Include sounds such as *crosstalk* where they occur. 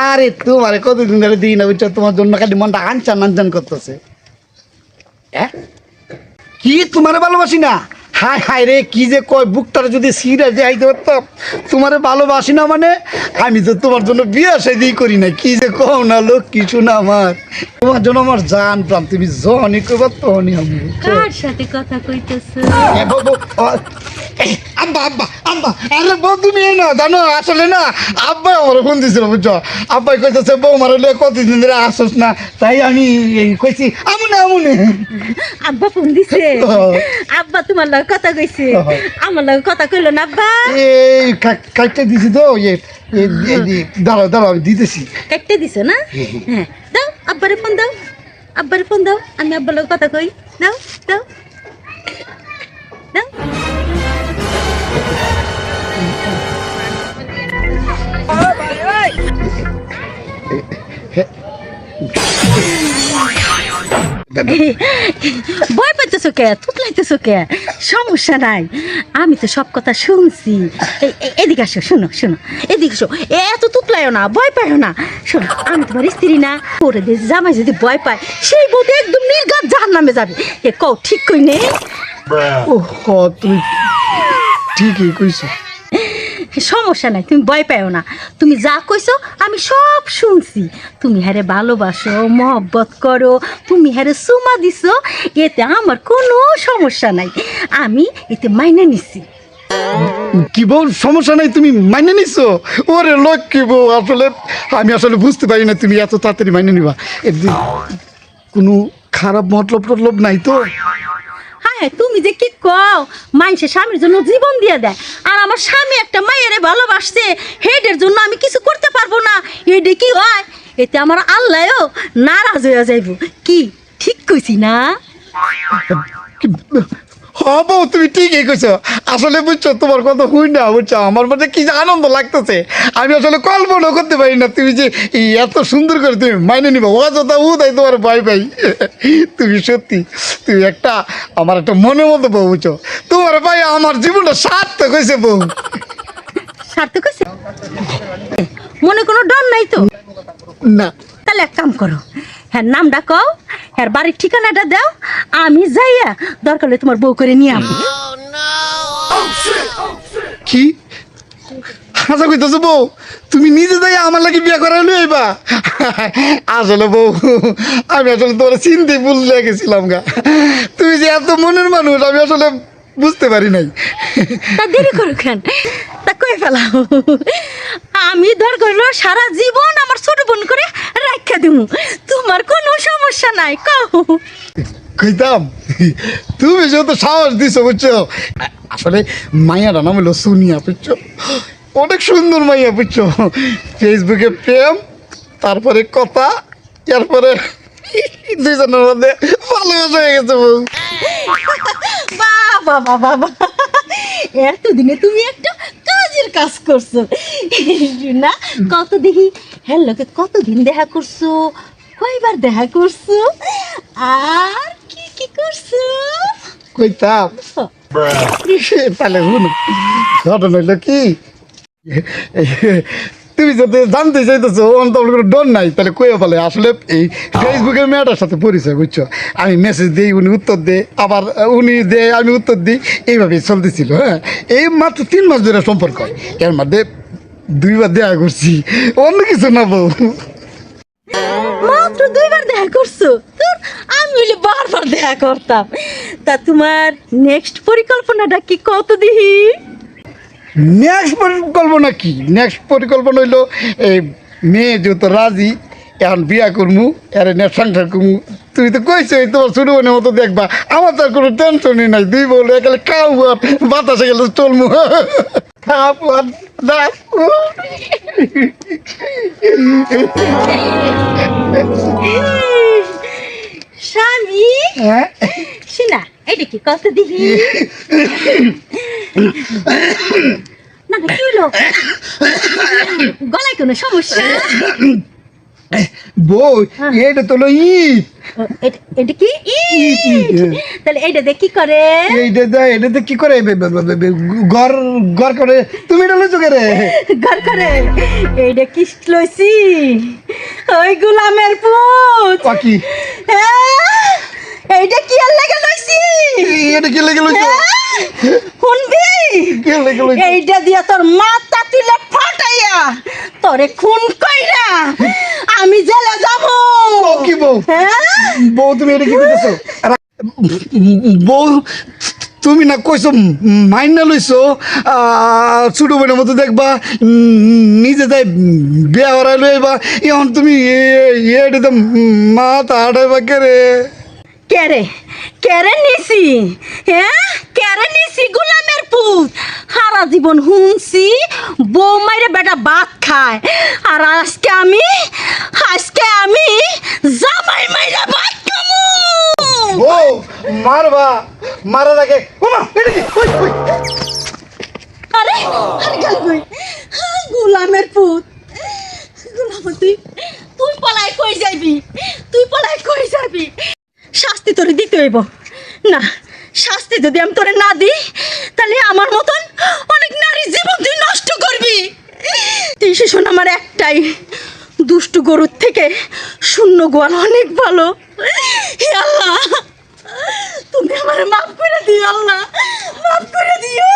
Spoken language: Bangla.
আরে তোমার কতদিন ধরে দিই না বুঝছ? তোমার জন্য খালি মনটা আনচান আনচান করতেছে। হ্যাঁ? কি তোমার ভালোবাসি না? হায় হায় রে কি যে কয় বুকটার যদি সিরা যে আইতে পারতাম তোমারে ভালোবাসি না মানে? আমি তো তোমার জন্য বিয়ে সাদি করি না কি যে কও না লোক কিছু না আমার। তোমার জন্য আমার জান প্রাণ তুমি জনই করবার তখনই আমি। কার সাথে কথা কইতেছ? এ এ, আব্বা আব্বা আব্বা আরে বউ তুমি এই না জানো আসলে না আব্বা আমার ফোন দিছিল বুঝছ? আব্বাই কইতেছে বউ মারলে কতদিন ধরে আসস না তাই আমি কইছি আমুনে আমুনে। আব্বা ফোন দিছে। আব্বা তোমার লগে কথা কইছে। *laughs* আমার লগে কথা কইলো না বা এই কাটতে দিছি তো ইয়ে এই এই দাঁড়াও দাঁড়াও দিতেছি। কাটতে দিছে না? হ্যাঁ দাও আব্বারে ফোন দাও। আব্বারে ফোন দাও আমি আব্বার লগে কথা কই। দাও দাও। *laughs* ভয় পাইতেছো কে? থুতলাইতেছো কে? সমস্যা নাই। আমি তো সব কথা শুনছি। এদিকে আসো শোনো শোনো। এদিকে আসো। এত তুতলাইও না ভয় পাইও না। শোনো আমি তোমার স্ত্রী না। পরে দিয়ে জামাই যদি ভয় পায় সেই বউতে একদম নির্গাত জাহার নামে যাবে। এ কও ঠিক কই নে? ও হ তুমি ঠিকই কইছো। সমস্যা নাই, তুমি ভয় পাইও না। তুমি যা কইছো, আমি সব শুনছি। তুমি হ্যারে ভালোবাসো, মহব্বত করো, তুমি হ্যারে সুমা দিছো, এতে আমার কোনো সমস্যা নাই। আমি এতে মাইনে নিছি। কি বউ সমস্যা নাই, তুমি মাইনে নিছো? ওরে লোক কি বউ, আসলে আমি আসলে বুঝতে পারি না তুমি এত তাড়াতাড়ি মাইনে নিবা। কোনো খারাপ মতলব টতলব নাই তো? তুমি যে কি কও? মানুষের স্বামীর জন্য জীবন দিয়ে দেয়। আর আমার স্বামী একটা মায়েরে ভালোবাসছে, হেডের জন্য আমি কিছু করতে পারব না। হেডে কি হয়? এতে আমার আল্লাহও নারাজ হয়ে যাইব। কি? ঠিক কইছি না? হব তুমি ঠিকই কইছো। আসলে বুঝছ তোমার কথা হুই না বুঝছ? আমার মধ্যে কি যে আনন্দ লাগতেছে। আমি আসলে কল্পনা করতে পারি না তুমি যে এত সুন্দর করে তুমি মাইনে নিবা। অযথা উদাই তোমার ভয় পাই। তুমি সত্যি তুমি একটা আমার একটা মনের মতো বউ বুঝছ? তোমার ভাই আমার জীবনটা সার্থক হয়েছে বউ। সার্থক কইছে মনে কোনো ডর নাই তো? না। তাহলে এক কাম করো হ্যাঁ নামটা কও। হ্যাঁ বাড়ির ঠিকানাটা দাও। আমি যাইয়া দরকার হলে তোমার বউ করে নিয়ে আসব কি? হাসা কইতেছো বউ তুমি নিজে যাই আমার লাগে বিয়ে করা লইবা আসলে বউ আমি আসলে তোমার চিনতে ভুলে গেছিলাম গা। তুমি যে এত মনের মানুষ আমি আসলে বুঝতে পারি নাই। তা দেরি করো কেন? তা কয়ে ফেলাও। আমি ধর করল সারা জীবন আমার ছোট বোন করে রাখা দেবো তোমার কোনো সমস্যা নাই কও কইতাম তুমি যত সাহস দিছো বুঝছ? আসলে মাইয়াটা নাম হলো সুনিয়া বুঝছ? অনেক সুন্দর মাইয়া বুঝছ? ফেসবুকে প্রেম তারপরে কথা এরপরে দুইজনের মধ্যে ভালোবাসা হয়ে গেছে বউ। বাবা বাবা বাবা। এতদিনে তুমি একটা কাজের কাজ করছ। না কত দেখি হ্যাঁ লোকে কতদিন দেখা করছ? কয়বার দেখা করছ? আর কি কি করছ? কইতাম। তাহলে শুনো ঘটনা হইল কি? তুমি যদি জানতে চাইতেছো অন্তর কোনো ডর নাই, তাহলে কয়ে বলে আসলে এই ফেসবুকের মেয়েটার সাথে পরিচয়, বুঝছ? আমি মেসেজ দিই, উনি উত্তর দে আবার উনি দেয়, আমি উত্তর দিই, এইভাবেই চলতেছিল হ্যাঁ? এই মাত্র তিন মাস ধরে সম্পর্ক। এর মধ্যে দুইবার দেখা করছি। অন্য কিছু না বউ মাত্র দুইবার দেখা করছ? তোর, আমি হইলে বারবার দেখা করতাম। তা তোমার নেক্সট পরিকল্পনাটা কি কত দিহি? নেক্সট পরিকল্পনা কি? নেক্সট পরিকল্পনা হইল, এই মেয়ে যেহেতু রাজি, এখন বিয়া করমু, এর নেক্সট সংসার করমু। তুই তো কইছো তোমার ছোট বোনের মতো দেখবা। আমার তো আর কোনো টেনশনই নাই, দুই বলে একালে খাও বাতাসে গেলে চলমু। খাব আর নাচবো। স্বামী শোনা এটা কি কত দিবি না কি হলো গলায় কোনো সমস্যা বই এটা তো ঈদ এটা- কি? তাহলে দিয়ে কি করে? এইটা কি করে? ঘর ঘর করে। তুমি এটা লইছো কে রে ঘর করে। এইটা কি লইছি। ওই গোলামের পুত। পাখি হ্যাঁ? এইটা কি আর লাগে লইছি? এটা কি লেগে লইছো? হ্যাঁ? শুনবি? এইটা দিয়া তোর মাথা তুলে ফাটাইয়া তোরে খুন কইরা আমি জেলে যাব। কি বউ? হ্যাঁ? বউ তুমি এটা কি করতেছো? বউ তুমি না কইছো মাইন না লইছো ছোট বোনের মতো দেখবা নিজে যাই বিয়া করাই লইবা এখন তুমি এটা তো মাথা হাঁটাইবা কে রে? কেরে কেরে নিছি হ্যাঁ? কেরে নিছি গোলামের পুত। সারা জীবন হুনছি বউ মাইরে বেটা ভাত খায়। আর আজকে আমি আজকে আমি জামাই মাইরা ভাত খামু। বউ মারবা। মারার আগে ওমা এটা কি? ওই, ওই। আরে আরে গেল কই? গোলামের পুত। গোলাম তুই পলাই কই যাবি? তুই পলাই কই যাবি? শাস্তি তোরে দিতে হইব। না শাস্তি যদি আমি তোরে না দিই তাহলে আমার মতন অনেক নারীর জীবন তুই নষ্ট করবি। তুই শিশুন আমার একটাই। দুষ্টু গরুর থেকে শূন্য গোয়াল অনেক ভালো। আল্লাহ, তুমি আমার মাফ করে দিও আল্লাহ, মাফ করে দিও।